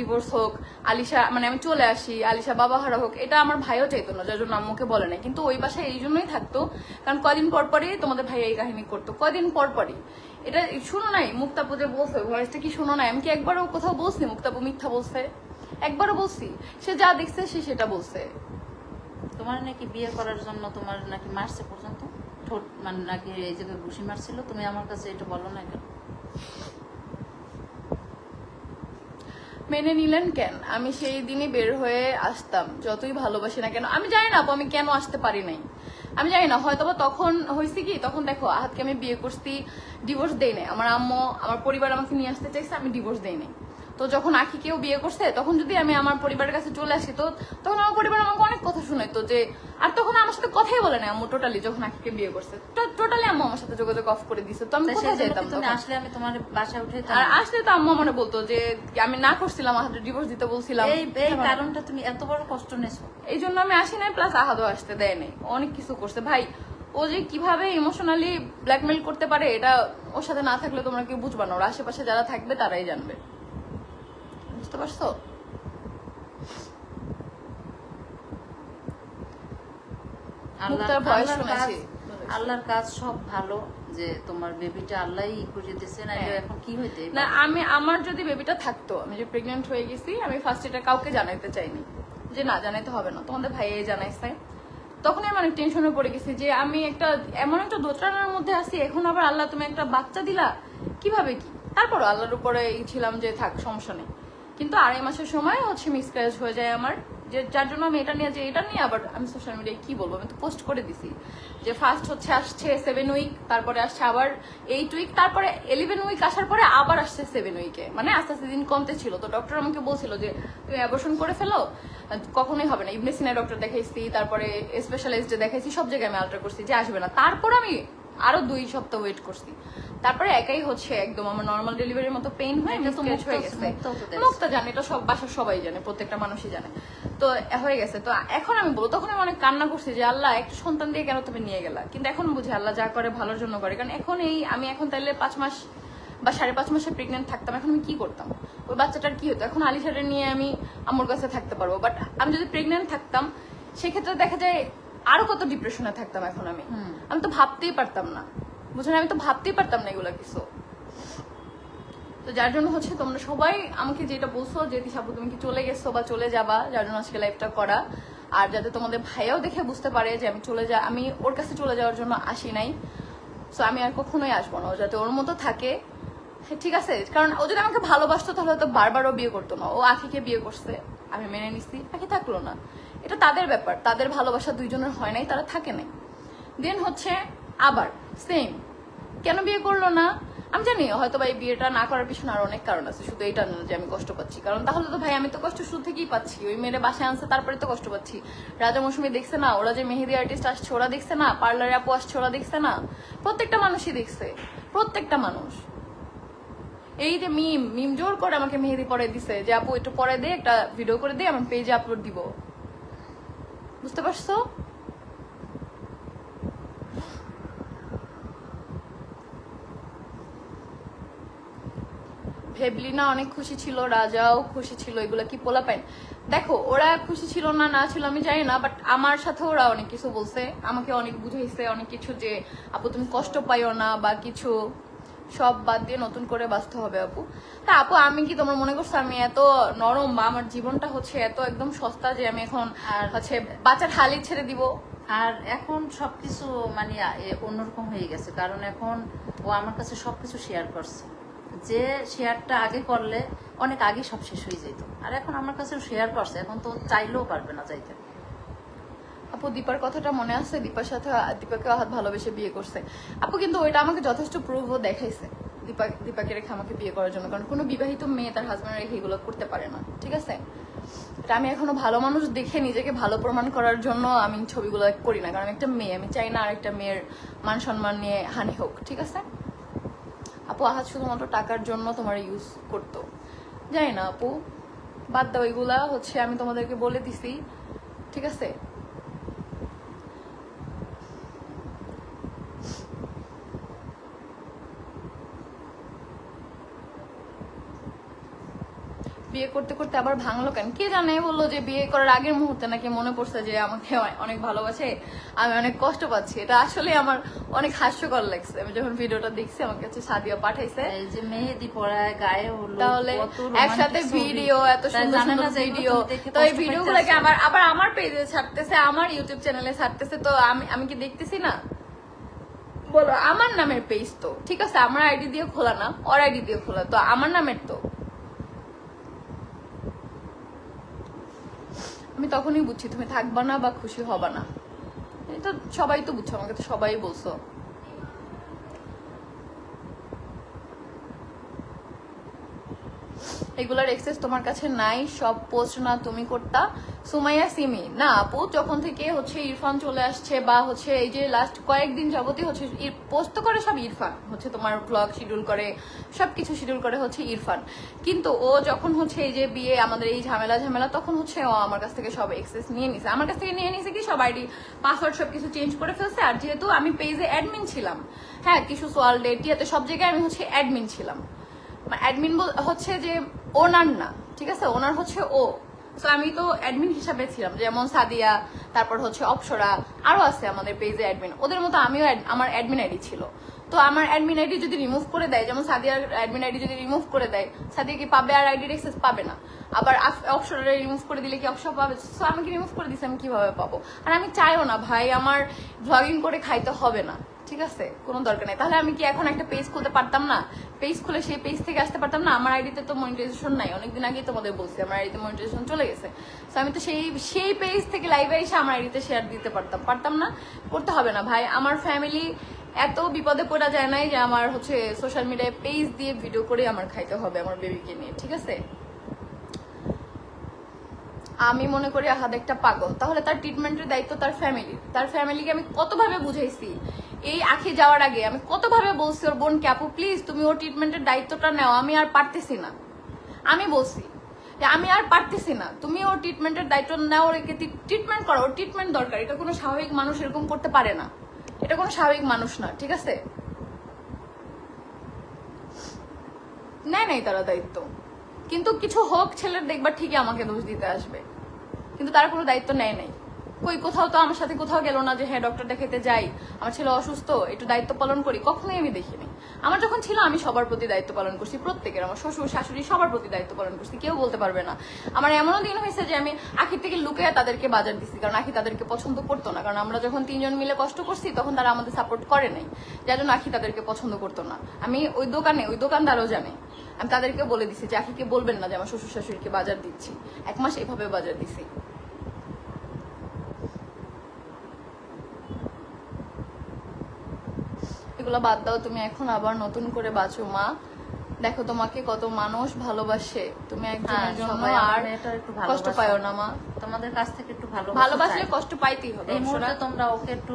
Divorce হোক, আলিশা মানে আমি চলে আসি, আলিশা বাবা হারা হোক, এটা আমার ভাইও চাইতো না, যার জন্য আম্মুকে বলে নাই। কিন্তু ওই বাসায় এই জন্যই থাকতো, কারণ কদিন পর পরই তোমাদের ভাই এই কাহিনী করতো, কদিন পর পরই। এটা শুনো নাই, মুক্তাপু যে বলছে ভয়েসটা কি শুনো নাই? আমি কি একবারও কোথাও বলছি, মুক্তাপু মিথ্যা বলছে? একবারও বলছি, সে যা দেখছে, সে সেটা বলছে। তোমার নাকি বিয়ে করার জন্য তোমার নাকি মারছে পর্যন্ত ঠোঁট মানে নাকি এই জায়গায় ঘুষি মারছিল, তুমি আমার কাছে এটা বলো না কেন? মেনে নিলেন কেন? আমি সেই দিনই বের হয়ে আসতাম, যতই ভালোবাসি না কেন। আমি জানি না আপু, আমি কেন আসতে পারি নাই। আমি জানি না হয়তো বা তখন হয়েছে কি, তখন দেখো, আহাতকে আমি বিয়ে করছি ডিভোর্স দেই নাই। আমার আম্মু, আমার পরিবার আমাকে নিয়ে আসতে চাইছে, আমি ডিভোর্স দেই নাই। তো যখন আখি কেউ বিয়ে করছে তখন যদি আমি আমার পরিবারের কাছে চলে আসি তো তখন আমার পরিবার আমাকে অনেক কথা শুনাইতো যে আর তখন আমার সাথে কথাই বলে না আম্মু টোটালি যখন আখিকে বিয়ে করছে। টোটালি আম্মু আমার সাথে যোগাযোগ অফ করে দিছে। তো আমি কোথায় যেতাম তুমি আসলে আমি তোমার বাসায় উঠে আর আসলে তো আম্মু মনে বলতো যে আমি না করছিলাম আহাতে ডিভোর্স দিতে বলছিলাম। এই এই কারণটা তুমি এত বড় কষ্ট নেছো। এই জন্য আমি আসি নাই প্লাস আহাদও আসতে দেয় নাই। অনেক কিছু করছে। ভাই ও যে কীভাবে ইমোশনালি ব্ল্যাকমেল করতে পারে এটা ওর সাথে না থাকলে তোমরা কেউ বুঝবা না। ওর আশেপাশে যারা থাকবে তারাই জানবে। বুঝতে পারছ? আল্লাহর কাজ- সব ভালো যে তোমার বেবিটা আল্লাহই করে না হ্যাঁ। এখন কি হইতে? না আমি আমার যদি বেবিটা থাকতো আমি যে হয়ে গেছি আমি ফার্স্ট এটা কাউকে জানাইতে চাইনি। যে না জানাইতে হবে না। তোমাদের ভাইয়ে জানাইছে। তখন আমি অনেক টেনশনে পড়ে গেছি যে আমি একটা এমন একটা দোতরানোর মধ্যে আছি এখন আবার আল্লাহ তুমি একটা বাচ্চা দিলা? কীভাবে কি? তারপর আল্লাহর উপরে ছিলাম যে থাক সমস্যা নেই। কিন্তু আড়াই মাসের সময় হচ্ছে মিসক্যারেজ হয়ে যায় আমার। যে, যার জন্য আমি এটা নিয়ে, যে, এটা নিয়ে আবার আমি সোশ্যাল মিডিয়ায় কি বলব? আমি তো পোস্ট করে দিছি। যে ফার্স্ট হচ্ছে আসছে সেভেন উইক তারপরে আসছে আবার এইট উইক তারপরে ইলেভেন উইক আসার পরে আবার আসছে সেভেন উইকে মানে আস্তে আস্তে দিন কমতে ছিল। তো ডক্টর আমাকে বলছিল যে, তুমি অ্যাবর্শন করে ফেলো? কখনোই হবে না। ইবনে সিনা ডক্টর দেখাইছি, তারপরে স্পেশালিস্টে দেখাইছি, সব জায়গায় আমি আল্ট্রা করছি যে, আসবে না। তারপর আমি আরও দুই সপ্তাহ ওয়েট করছি। তারপরে একাই হচ্ছে একদম আমার নর্মাল ডেলিভারির মতো পেইন হয়ে এটা তো miscarriage হয়ে গেছে। মুক্তা জানে এটা সব বাসার সবাই জানে প্রত্যেকটা মানুষই জানে। তো হয়ে গেছে। তো এখন আমি বলব তখন আমি অনেক কান্না করছি যে আল্লাহ একটা সন্তান দিয়ে কেন তুমি নিয়ে গেলা? কিন্তু এখন বুঝি আল্লাহ যা করে ভালোর জন্য করে। কারণ এখন এই আমি এখন তাইলে পাঁচ মাস বা সাড়ে পাঁচ মাসে প্রেগনেন্ট থাকতাম এখন আমি কি করতাম? ওই বাচ্চাটার কি হতো? এখন আলিশাটা নিয়ে আমি আমার কাছে থাকতে পারব। বাট আমি যদি প্রেগনেন্ট থাকতাম সেক্ষেত্রে দেখা যায় আরও কত ডিপ্রেশনে থাকতাম এখন আমি। আমি তো ভাবতেই পারতাম না। বুঝলেন আমি তো ভাবতেই পারতাম না এগুলো কিছু। তো যার জন্য হচ্ছে তোমরা সবাই আমাকে যেটা বলছো যে তিশাপু তুমি কি চলে গেছো বা চলে যাবা যার জন্য আজকে লাইভটা করা। আর যাতে তোমাদের ভাইয়াও দেখে বুঝতে পারে যে আমি চলে যা আমি ওর কাছে চলে যাওয়ার জন্য আসি নাই। সো আমি আর কখনোই আসব না। ও যাতে ওর মতো থাকে। হ্যাঁ, ঠিক আছে। কারণ ও যদি আমাকে ভালোবাসতো তাহলে তো বারবারও বিয়ে করতো না। ও আখিকে বিয়ে করছে। আমি মেনে নিছি। আখি থাকল না। এটা তাদের ব্যাপার, তাদের ভালোবাসা দুইজনের হয় নাই, তারা থাকে নাই। দেন হচ্ছে আবার সেম কেন বিয়ে করল না? আমি জানি, হয়তো ভাই বিয়েটা না করার পিছনে আর অনেক কারণ আছে, শুধু এটা না যে আমি কষ্ট পাচ্ছি। কারণ তাহলে তো ভাই, আমি তো কষ্ট শুরু থেকেই পাচ্ছি। ওই মেয়েরা বাসায় আনছে, তারপরে তো কষ্ট পাচ্ছি। রাজা মৌসুমি দেখছে না, ওরা যে মেহেদি আর্টিস্ট আসছে, ওরা দেখছে না, পার্লারে আপু আসছে, ওরা দেখছে না। প্রত্যেকটা মানুষই দেখছে, প্রত্যেকটা মানুষ। এই যে মিম মিম জোর করে আমাকে মেহেদি পরে দিছে, যে আপু একটু পরে দে, একটা ভিডিও করে দে আমার পেজে আপলোড দিব। বুঝতে পারছ? ভেবলিনা অনেক খুশি ছিল, রাজাও খুশি ছিল, এগুলো কি পোলা পাইন দেখো, ওরা খুশি ছিল না না ছিল, আমি জানি না বাট আমার সাথে ওরা অনেক কিছু বলছে, আমাকে অনেক বুঝাইছে, অনেক কিছু যে, আপু, তুমি কষ্ট পাইও না, বা কিছু সব বাদ দিয়ে নতুন করে বাঁচতে হবে আপু। তা আপু আমি কি তোমার মনে করছ আমি এত নরম বা আমার জীবনটা হচ্ছে এত একদম সস্তা যে আমি এখন আর হচ্ছে বাচ্চার হালি ছেড়ে দিব? আর এখন সবকিছু মানে অন্যরকম হয়ে গেছে। কারণ এখন ও আমার কাছে সবকিছু শেয়ার করছে। যে শেয়ারটা আগে করলে অনেক আগে সব শেষ হয়ে যেত। আর এখন আমার কাছে শেয়ার করছে। এখন তো চাইলেও পারবে না যাইতে আপু, দীপার কথাটা মনে আছে? দীপার সাথে, দীপাকে হাত ভালোবেসে বিয়ে করছে। আপু, কিন্তু ওইটা আমাকে যথেষ্ট প্রুভও দেখাইছে। দীপা, দীপাকে রেখে আমাকে বিয়ে করার জন্য। কারণ কোনো বিবাহিত মেয়ে তার হাজব্যান্ড রেখে এগুলো করতে পারে না। ঠিক আছে? এটা আমি এখনও ভালো মানুষ দেখে নিজেকে ভালো প্রমাণ করার জন্য আমি ছবিগুলো করি না। কারণ একটা মেয়ে, আমি চাই না আরেকটা মেয়ের মান সম্মান নিয়ে হানি হোক। ঠিক আছে? আপু, আহাত শুধুমাত্র টাকার জন্য তোমার ইউজ করতো। জানি না আপু, বাদ দাও এগুলা। হচ্ছে আমি তোমাদেরকে বলে দিছি। ঠিক আছে? বিয়ে করতে করতে আবার ভাঙলো কেন? কে জানে বলল যে বিয়ে করার আগের মুহূর্তে নাকি মনে পড়ছে যে আমাকে অনেক ভালোবাসে আমি অনেক কষ্ট পাচ্ছি। এটা আসলে আমার অনেক হাস্যকর লাগছে। আমি যখন ভিডিওটা দেখছি আমার কাছে সাদিয়া পাঠাইছে। এই যে মেহেদি পরায় গায়ে হলো তাহলে একসাথে ভিডিও এত সুন্দর সুন্দর ভিডিও। তো এই ভিডিও গুলোকে পাইতেছো? আবার আবার আমার পেজে ছাড়তেছে আমার ইউটিউব চ্যানেলে ছাড়তেছে। তো আমি আমি কি দেখতেছি না? বলো আমার নামের পেজ তো ঠিক আছে? আমার আইডি দিয়ে খোলা না ওর আইডি দিয়ে খোলা। তো আমার নামের তো। আমি তখনই বুঝছি, তুমি থাকবা না বা খুশি হবা না। এটা সবাই তো বুঝছ, আমাকে তো সবাই বলছো। এগুলার এক্সেস তোমার কাছে নাই, সব পোস্ট না তুমি করতা। সুমাইয়া, সিমি, না, আপু যখন থেকে হচ্ছে ইরফান চলে আসছে বা হচ্ছে এই যে লাস্ট কয়েকদিন যাবতই হচ্ছে পোস্ট তো করে সব ইরফান। হচ্ছে তোমার ব্লগ শিডিউল করে, সবকিছু শিডিউল করে হচ্ছে ইরফান। কিন্তু ও যখন হচ্ছে এই যে বিয়ে, আমাদের এই ঝামেলা ঝামেলা, তখন হচ্ছে ও আমার কাছ থেকে সব এক্সেস নিয়ে নিছে। আমার কাছ থেকে নিয়ে নিছে কি, সব আইডি পাসওয়ার্ড সবকিছু চেঞ্জ করে ফেলছে। আর যেহেতু আমি পেজে অ্যাডমিন ছিলাম হ্যাঁ কিছু সোয়াল ডেটিয়াতে সব জায়গায় আমি হচ্ছে অ্যাডমিন ছিলাম। অ্যাডমিন হচ্ছে যে ওনার না, ঠিক আছে? ওনার হচ্ছে ও। তো আমি তো অ্যাডমিন হিসাবে ছিলাম, যেমন সাদিয়া, তারপর হচ্ছে অপসরা আরও আছে আমাদের পেজে অ্যাডমিন ওদের মতো আমিও আমার অ্যাডমিন আইডি ছিল। তো আমার অ্যাডমিন আইডি যদি রিমুভ করে দেয়, যেমন সাদিয়ার অ্যাডমিন আইডি যদি রিমুভ করে দেয়, সাদিয়া কি পাবে আর আইডির অ্যাক্সেস পাবে না? আবার অপসরা রিমুভ করে দিলে কি অপসর পাবে? সো আমি কি রিমুভ করে দিছি, আমি কীভাবে পাবো? আর আমি চাইও না, ভাই, আমার ভ্লগিং করে খাইতে হবে না, ঠিক আছে? কোনো দরকার নেই। তাহলে আমি কি এখন একটা পেজ খুলতে পারতাম না? পেজ খুলে সেই পেজ থেকে আসতে পারতাম না? আমার আইডিতে তো মনিটাইজেশন নাই। অনেকদিন আগেই তোমাদের বলছি, আমার আইডিতে মনিটাইজেশন চলে গেছে। সো আমি তো সেই সেই পেজ থেকে লাইভে এসে আমার আইডিতে শেয়ার দিতে পারতাম। পারতাম না? করতে হবে না, ভাই। আমার ফ্যামিলি এত বিপদে পড়া যায় নাই যে আমার হচ্ছে সোশ্যাল মিডিয়ায় পেজ দিয়ে ভিডিও করে আমার খাইতে হবে, আমার বেবিকে নিয়ে, ঠিক আছে? আমি মনে করি আহাদ একটা পাগল। তাহলে তার ট্রিটমেন্টের দায়িত্ব তার ফ্যামিলি তার ফ্যামিলিকে আমি কতভাবে বুঝাইছি? এই আখি যাওয়ার আগে আমি কতভাবে বলছি ওর বোনকে, আপু প্লিজ তুমি ওর ট্রিটমেন্টের দায়িত্বটা নাও, আমি আর পারতেছি না। আমি বলছি যে, আমি আর পারতেছি না। তুমি ওর ট্রিটমেন্টের দায়িত্ব নাও রেখে ট্রিটমেন্ট করো, ওর ট্রিটমেন্ট দরকার। এটা কোনো স্বাভাবিক মানুষ এরকম করতে পারে না। এটা কোনো স্বাভাবিক মানুষ না, ঠিক আছে? নেয় নাই তারা দায়িত্ব। কিন্তু কিছু হোক, ছেলের দেখবার ঠিকই আমাকে দোষ দিতে আসবে। কিন্তু তারা কোনো দায়িত্ব নেয় নাই। কই, কোথাও তো আমার সাথে কোথাও গেল না যে হ্যাঁ ডক্টর দেখাতে যাই, আমার ছেলে অসুস্থ, একটু দায়িত্ব পালন করি। কখনোই আমি দেখিনি। আমার যখন ছিল, আমি সবার প্রতি দায়িত্ব পালন করছি, প্রত্যেকের, আমার শ্বশুর, শাশুড়ি, সবার প্রতি দায়িত্ব পালন করছি, কেউ বলতে পারবে না। আমার এমনও দিন হয়েছে যে, আমি আখির থেকে লুকে তাদেরকে বাজার দিচ্ছি কারণ আখি তাদেরকে পছন্দ করতো না। কারণ আমরা যখন তিনজন মিলে কষ্ট করছি, তখন তারা আমাদের সাপোর্ট করে নাই। যার জন্য আখি তাদেরকে পছন্দ করতো না। আমি ওই দোকানে, ওই দোকানদারও জানে। আমি তাদেরকে বলে দিছি যে আখিকে বলবেন না যে আমার শ্বশুর শাশুড়িকে বাজার দিচ্ছি। এক মাস এভাবে বাজার দিছি। এগুলো বাদ দাও তুমি এখন আবার নতুন করে বাঁচো মা। দেখো তোমাকে কত মানুষ ভালোবাসে। তুমি হ্যাঁ, একজনের জন্য আর কষ্ট। পাইও না মা। তোমাদের কাছ থেকে একটু ভালো ভালোবাসলে কষ্ট পাইতেই হবে এই মুহূর্তে তোমরা ওকে একটু